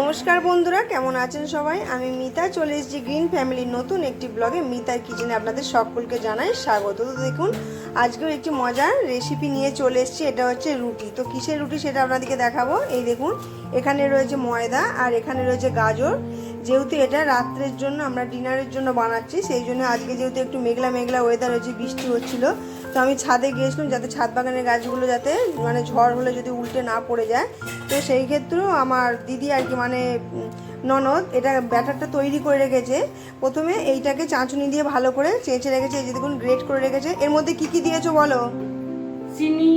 নমস্কার বন্ধুরা, কেমন আছেন সবাই? আমি মিতা, চলে এসেছি গ্রিন ফ্যামিলির নতুন একটি ব্লগে। মিতার কিচেনে আপনাদের সকলকে জানাই স্বাগত। তো দেখুন, আজকেও একটি মজার রেসিপি নিয়ে চলে এসেছি, এটা হচ্ছে রুটি। তো কিসের রুটি সেটা আপনাদেরকে দেখাবো? এই দেখুন, এখানে রয়েছে ময়দা আর এখানে রয়েছে গাজর। যেহেতু এটা রাত্রের জন্য আমরা ডিনারের জন্য বানাচ্ছি, সেই জন্য আজকে যেহেতু একটু মেঘলা মেঘলা ওয়েদার হচ্ছে বৃষ্টি হচ্ছিল তো আমি ছাদে গিয়েছিলাম যাতে ছাদ বাগানের গাছগুলো যাতে মানে ঝড় হলে যদি উল্টে না পড়ে যায়। তো সেই ক্ষেত্রেও আমার দিদি আর কি মানে ননদ এটা ব্যাটারটা তৈরি করে রেখেছে। প্রথমে এইটাকে চাঁচুনি দিয়ে ভালো করে চেঁচে রেখেছে, এই যে দেখুন গ্রেট করে রেখেছে। এর মধ্যে কি কি দিয়েছ বলো? চিনি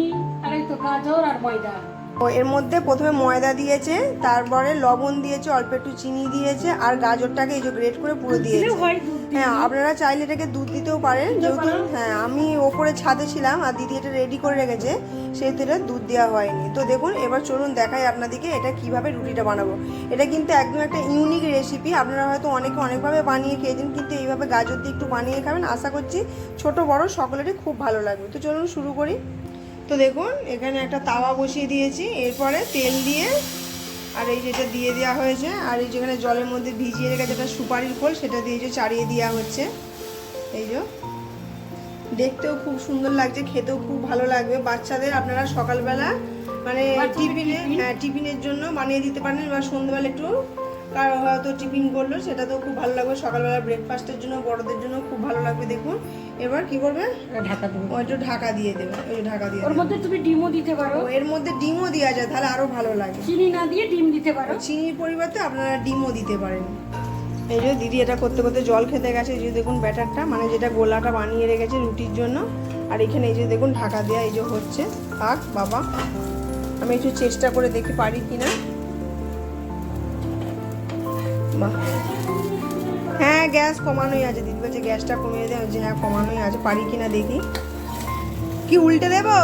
আর একটু গাজর আর ময়দা। ও এর মধ্যে প্রথমে ময়দা দিয়েছে তারপরে লবণ দিয়েছে অল্প একটু চিনি দিয়েছে আর গাজরটাকে এই যে গ্রেট করে পুরো দিয়েছে। হয়। হ্যাঁ আপনারা চাইলে এটাকে দুধ দিতেও পারেন যেহেতু হ্যাঁ আমি ওপরে ছাদে ছিলাম আর দিদি এটা রেডি করে রেখেছে সেহেতু এটা দুধ দেওয়া হয়নি। তো দেখুন এবার চলুন দেখাই আপনাদেরকে এটা কীভাবে রুটিটা বানাবো। এটা কিন্তু একদম একটা ইউনিক রেসিপি আপনারা হয়তো অনেকে অনেকভাবে বানিয়ে খেয়েছেন কিন্তু এইভাবে গাজর দিয়ে একটু বানিয়ে খাবেন আশা করছি ছোট বড় সকলেরই খুব ভালো লাগবে। তো চলুন শুরু করি। তো দেখুন এখানে একটা তাওয়া বসিয়ে দিয়েছি। এরপরে তেল দিয়ে আর এই যেটা দিয়ে দেওয়া হয়েছে আর এই যেখানে জলের মধ্যে ভিজিয়ে রেখে যেটা সুপারির খোল সেটা দিয়ে যে চাড়িয়ে দেওয়া হচ্ছে। এই যে দেখতেও খুব সুন্দর লাগছে খেতেও খুব ভালো লাগবে। বাচ্চাদের আপনারা সকালবেলা মানে টিফিনে? হ্যাঁ টিফিনের জন্য বানিয়ে দিতে পারেন বা সন্ধ্যেবেলা একটু কারও হয়তো টিফিন করল সেটা তো খুব ভালো লাগবে। সকালবেলা ব্রেকফাস্টের জন্য বড়দের জন্য খুব ভালো লাগবে দেখুন। এবার কি করবে? ঢাকা দেবো। ও একটু ঢাকা দিয়ে দেবে ওই যে ঢাকা দিয়ে ওর মধ্যে তুমি ডিমও দিতে পারো। এর মধ্যে ডিমও দেওয়া যায় তাহলে আরও ভালো লাগে। চিনি না দিয়ে ডিম দিতে পারো। চিনির পরিবর্তে আপনারা ডিমও দিতে পারেন। এই যে দিদি এটা করতে করতে জল খেতে গেছে এই যে দেখুন ব্যাটারটা মানে যেটা গোলাটা বানিয়ে রেখেছে রুটির জন্য। আর এখানে এই যে দেখুন ঢাকা দেওয়া এই যে হচ্ছে থাক বাবা। আমি একটু চেষ্টা করে দেখি পারি কিনা। বাহ হ্যাঁ গ্যাস কমানোই আছে। দিদি বলছে গ্যাসটা কমিয়ে দেয় যে হ্যাঁ কমানোই আছে। পারি কিনা দেখি। কি উল্টে দেবো?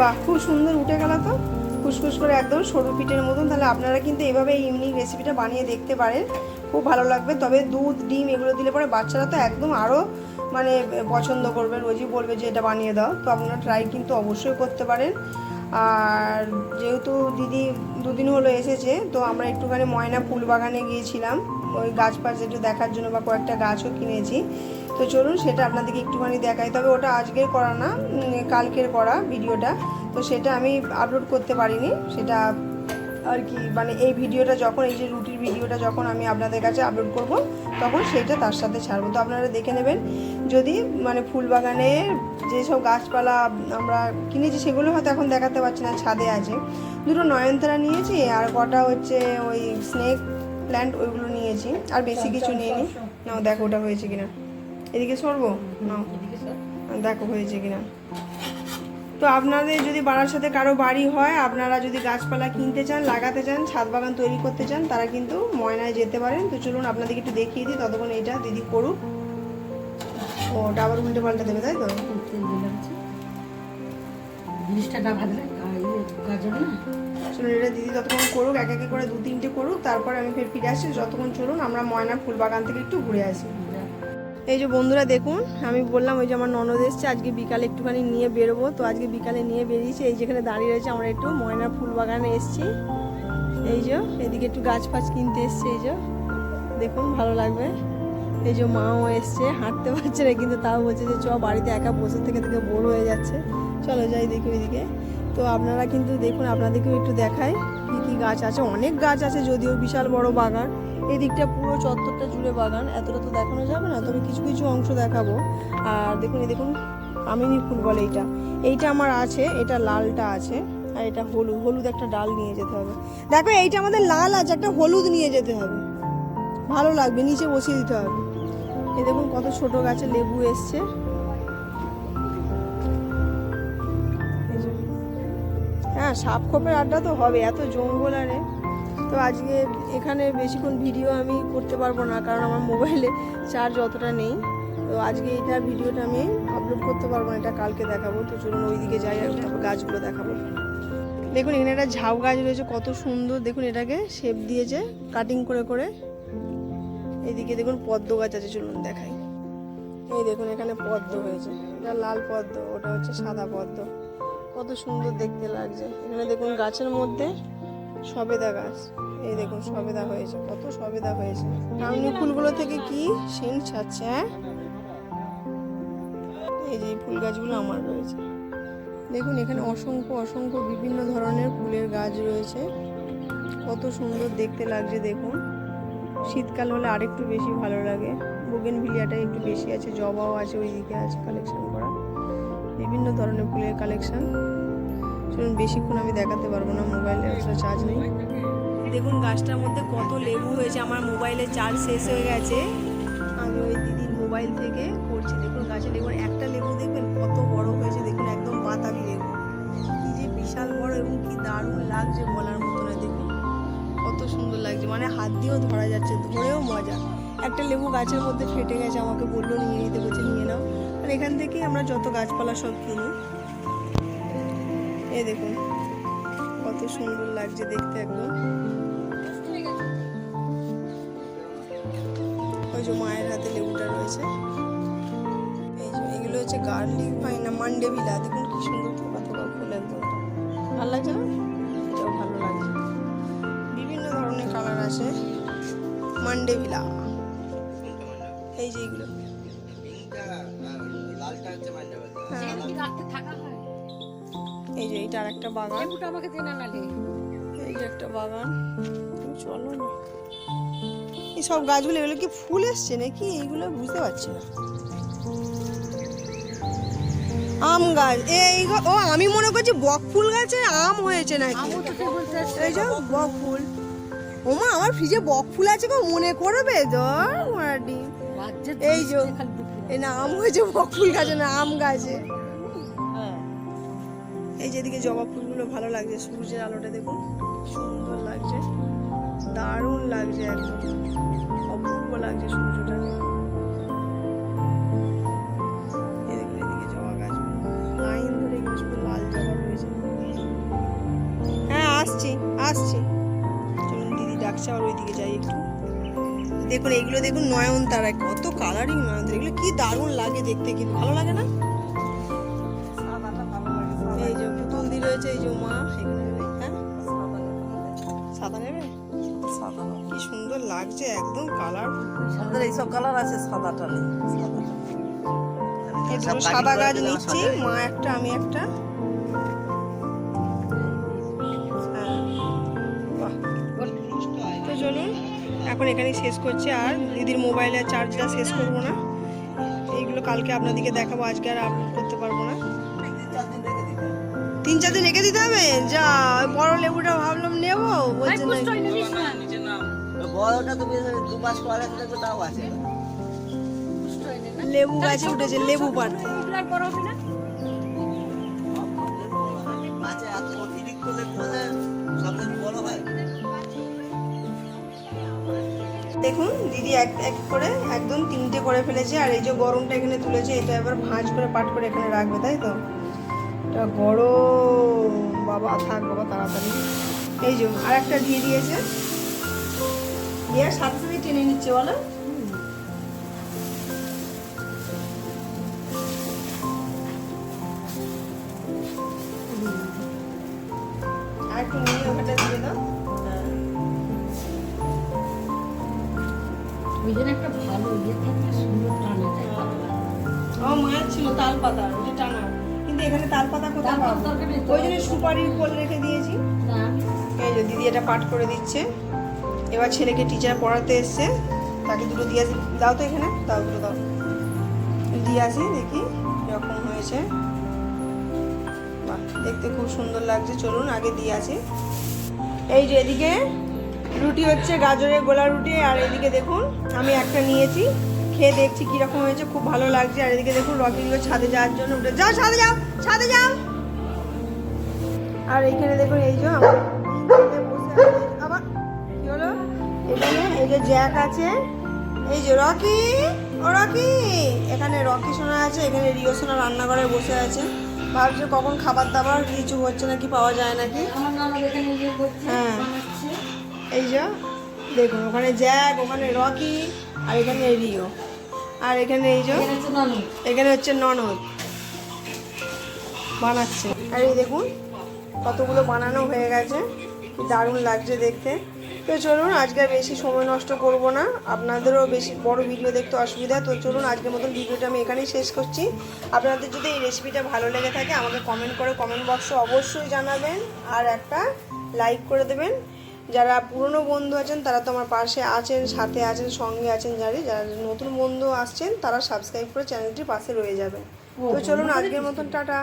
বাহ, খুব সুন্দর উঠে গেল তো। ফুসফুস করে একদম সরু পিঠের মতন। তাহলে আপনারা কিন্তু এভাবে ইউনিক রেসিপিটা বানিয়ে দেখতে পারেন। খুব ভালো লাগবে। তবে দুধ, ডিম এগুলো দিলে পরে বাচ্চারা তো একদম আরও মানে পছন্দ করবে। রোজই বলবে যে এটা বানিয়ে দাও। তো আপনারা ট্রাই কিন্তু অবশ্যই করতে পারেন। আর যেহেতু দিদি দুদিন হলো এসেছে, তো আমরা একটুখানি ময়না ফুল বাগানে গিয়েছিলাম। ওই গাছ ফাছ একটু দেখার জন্য বা কয়েকটা গাছও কিনেছি। তো চলুন সেটা আপনাদেরকে একটুখানি দেখাই। তবে ওটা আজকের করা না কালকের করা ভিডিওটা। তো সেটা আমি আপলোড করতে পারিনি। সেটা আর কি মানে এই ভিডিওটা যখন, এই যে রুটির ভিডিওটা যখন আমি আপনাদের কাছে আপলোড করব, তখন সেটা তার সাথে ছাড়বো। তো আপনারা দেখে নেবেন, যদি মানে ফুল বাগানে যেসব গাছপালা আমরা কিনেছি সেগুলো হয়তো এখন দেখাতে পারছি না ছাদে আছে। দুটো নয়নতারা নিয়েছি আর কটা হচ্ছে ওই স্নেক প্ল্যান্ট ওইগুলো নিয়েছি। আর বেশি কিছু নিইনি। নাও দেখো ওটা হয়েছে কিনা। এদিকে সরবো? নাও। দেখো হয়েছে কিনা। তো আপনাদের যদি বাড়ার সাথে কারও বাড়ি হয় আপনারা যদি গাছপালা কিনতে চান লাগাতে চান ছাদ বাগান তৈরি করতে চান তারা কিন্তু ময়নায় যেতে পারেন। তো চলুন আপনাদেরকে একটু দেখিয়ে দিই ততক্ষণ এটা দিদি করুক। ও আবার উল্টে পাল্টে দেবে তাই তো। জিনিসটা না ভাজলে ইয়ে, গাজর না? চলুন এটা দিদি ততক্ষণ করুক এক একে করে দু তিনটে করুক তারপর আমি ফের ফিরে যতক্ষণ চলুন আমরা ময়না ফুল বাগান থেকে একটু ঘুরে আসি। এই যে বন্ধুরা দেখুন আমি বললাম ওই যে আমার ননদ এসছে আজকে বিকালে একটুখানি নিয়ে বেরোবো। তো আজকে বিকালে নিয়ে বেরিয়েছি এই যেখানে দাঁড়িয়ে রয়েছে আমরা একটু ময়না ফুল বাগানে এসছি। এই যে এদিকে একটু গাছ ফাছ কিনতে এসছে এই যে। দেখুন ভালো লাগবে। এই যে মাও এসছে, হাঁটতে পারছে না, কিন্তু তাও বলছে যে, চ, বাড়িতে একা বসে থেকে থেকে বোর হয়ে যাচ্ছে। চলো যাই দেখি ওইদিকে। তো আপনারা কিন্তু দেখুন, আপনাদেরকেও একটু দেখায় কি কি গাছ আছে। অনেক গাছ আছে যদিও বিশাল বড় বাগান। এই দিকটা পুরো চত্বরটা জুড়ে বাগান। এতটা তো দেখানো যাবে না, তবে কিছু কিছু অংশ দেখাবো। আর দেখুন, এই দেখুন, কামিনী ফুল বলে এইটা। এইটা আমার আছে, এটা লালটা আছে, আর এটা হলুদ। হলুদ একটা ডাল নিয়ে যেতে হবে। দেখো, এইটা আমাদের লাল আছে, একটা হলুদ নিয়ে যেতে হবে। ভালো লাগবে, নিচে বসিয়ে দিতে হবে। এই দেখুন কত ছোট গাছে লেবু এসছে। হ্যাঁ সাপ খোপের আড্ডা তো হবে, এত জঙ্গল আরে তো আজকে এখানে বেশিক্ষণ ভিডিও আমি করতে পারব না, কারণ আমার মোবাইলে চার্জ অতটা নেই। তো আজকে এটার ভিডিওটা আমি আপলোড করতে পারব না, এটা কালকে দেখাবো। তো চলুন ওইদিকে যাই আর তারপর গাছগুলো দেখাবো। দেখুন, এখানে একটা ঝাউ গাছ রয়েছে, কত সুন্দর। দেখুন, এটাকে শেপ দিয়েছে কাটিং করে করে। এইদিকে দেখুন পদ্ম গাছ আছে, চলুন দেখাই। এই দেখুন এখানে পদ্ম হয়েছে। এটা লাল পদ্ম, ওটা হচ্ছে সাদা পদ্ম। কত সুন্দর দেখতে লাগছে। এখানে দেখুন গাছের মধ্যে সবেদা গাছ। এই দেখুন সবেদা হয়েছে, কত সবেদা হয়েছে। টাউনি ফুলগুলো থেকে কি সেন্ট ছাড়ছে হ্যাঁ? এই যে ফুল গাছগুলো আমার রয়েছে। দেখুন এখানে অসংখ্য অসংখ্য বিভিন্ন ধরনের ফুলের গাছ রয়েছে। কত সুন্দর দেখতে লাগছে, দেখুন। শীতকাল হলে আরেকটু বেশি ভালো লাগে। বুগেন ভিলিয়াটা একটু বেশি আছে, জবাও আছে ওইদিকে আছে কালেকশন করা বিভিন্ন ধরনের ফুলের কালেকশন শুনুন বেশিক্ষণ আমি দেখাতে পারব না মোবাইলে আসলে চার্জ নেই। দেখুন গাছটার মধ্যে কত লেবু হয়েছে, আমার মোবাইলে চার্জ শেষ হয়ে গেছে। আমি ওই দিদির মোবাইল থেকে করছি, দেখুন গাছে লেবুর একটা লেবু দেখবেন কত বড় হয়েছে, দেখুন একদম বাতাবি লেবু। কি যে বিশাল বড় এবং কি দারুণ লাগছে বলার দেখুন সুন্দর লাগছে মানে হাত দিয়েও ধরা যাচ্ছে, ধরেও মজা। একটা লেবু গাছের মধ্যে ফেটে গেছে, আমাকে বলল, নিয়ে নিতে বলছে, নিয়ে নাও। আর এখান থেকেই আমরা যত গাছপালা সব কিনি। এ দেখুন, কত সুন্দর লাগছে দেখতে একদম। ওই যে মায়ের হাতে লেবুটা রয়েছে। এই যে, এগুলো হচ্ছে গার্লিক পাই না মান্ডে ভিলা দেখুন কি সুন্দর। মান্ডে ভিলা। এই যে এগুলো। হ্যাঁ। এই যে এটা একটা বাগান। আমাকে এই যে একটা বাগান। চলো না। এই সব গাছগুলো এগুলো কি ফুল এসছে নাকি? এইগুলো বুঝতে পারছি না। আম গাছ। এই ও আমি মনে করছি বক ফুল গাছে আম হয়েছে নাকি? এই যে বক ফুল ওমা আমার ফ্রিজে বক ফুল আছে গো মনে করবে? মারাটি। রাজ্যের এই যে এই না আম হয়েছে বক ফুল গাছে না আম গাছে। এই যেদিকে জবা ফুলগুলো ভালো লাগছে সূর্যের আলোটা দেখুন সুন্দর লাগছে দারুণ লাগছে একদম অপূর্ব লাগছে সূর্যটাকে রয়েছে। হ্যাঁ আসছি আসছি। ডাকছে আর ওইদিকে যাই একটু। দেখুন এগুলো দেখুন নয়নতারা কত কালারিং নয়নতারা এগুলো কি দারুণ লাগে দেখতে কিন্তু ভালো লাগে না? এই যে পুতুল দি রয়েছে এই যে মা হ্যাঁ? সাদা নেবে? কি সুন্দর লাগছে একদম কালার আমাদের এইসব কালার আছে সাদাটা নেই। সাদা গাছ নিচ্ছি মা একটা আমি একটা। এখন এখানেই শেষ করছি আর দিদির মোবাইলের চার্জটা শেষ করব না এইগুলো কালকে আপনাদেরকে দেখাবো আজকে আর আপলোড করতে পারব না তিন চার দিন রেখে দিতে হবে যা ওই বড় লেবুটা ভাবলাম নেব লেবু গাছে উঠেছে লেবু পাড়তে দেখুন, দিদি এক এক করে, একদম তিনটে করে ফেলেছে, আর এই যে গরমটা এখানে তুলেছে, এটা এবার ভাঁজ করে, পাট করে এখানে রাখবে, তাই তো? এটা গরম, বাবা, থাক বাবা, তাড়াতাড়ি। এই যে আর একটা দিয়ে দিয়েছে। দেওয়ার সাথে সাথে টেনে নিচ্ছে, বলো। আর একটু নিয়ে ওখানটা দিয়ে দাও। ওই জন্য একটা ভালো ইয়ে থাকলে সুন্দর টানা যায় আমার মায়ের ছিল তাল পাতা টানা। কিন্তু এখানে তাল পাতা কোথায় পাবো। ওই জন্য সুপারির কোল রেখে দিয়েছি। এই যে দিদি এটা পাঠ করে দিচ্ছে। এবার ছেলেকে টিচার পড়াতে এসছে। তাকে দুটো দিয়ে দাও তো এখানে দাও দুটো দাও। দিয়ে আসি দেখি এরকম হয়েছে। দেখতে খুব সুন্দর লাগছে। চলুন আগে দিয়ে আসি। এই যে এদিকে রুটি হচ্ছে গাজরের গোলা রুটি আর এদিকে দেখুন আমি একটা নিয়েছি। খেয়ে দেখছি কীরকম হয়েছে খুব ভালো লাগছে। আর এদিকে দেখুন রকিগুলো ছাদে যাওয়ার জন্য উঠে যাও ছাদে যাও ছাদে যাও। আর এইখানে দেখুন এই যে আবার কি হলো? এখানে এই যে জ্যাক আছে। এই যে রকি ও রকি। এখানে রকি সোনা আছে এখানে রিও সোনা রান্নাঘরে বসে আছে। ভাবছে কখন খাবার দাবার কিছু হচ্ছে নাকি পাওয়া যায় নাকি? হ্যাঁ। এই যে দেখুন ওখানে জ্যাক ওখানে রকি আর এখানে রিও। আর এখানে এই যে এখানে হচ্ছে ননদ। বানাচ্ছে। আর এই দেখুন কতগুলো বানানো হয়ে গেছে। দারুণ লাগছে দেখতে। তো চলুন আজকে বেশি সময় নষ্ট করব না। আপনাদেরও বেশি বড় ভিডিও দেখতে অসুবিধা। তো চলুন আজকের মতন ভিডিওটা আমি এখানেই শেষ করছি। আপনাদের যদি এই রেসিপিটা ভালো লেগে থাকে আমাকে কমেন্ট করে কমেন্ট বক্সে অবশ্যই জানাবেন। আর একটা লাইক করে দেবেন। যারা পুরনো বন্ধু আছেন তারা তো আমার পাশে আছেন সাথে আছেন সঙ্গে আছেন যারা। যারা নতুন বন্ধু আসছেন তারা সাবস্ক্রাইব করে চ্যানেলটির পাশে রয়ে যাবেন। তো চলুন আজকের মতন টাটা।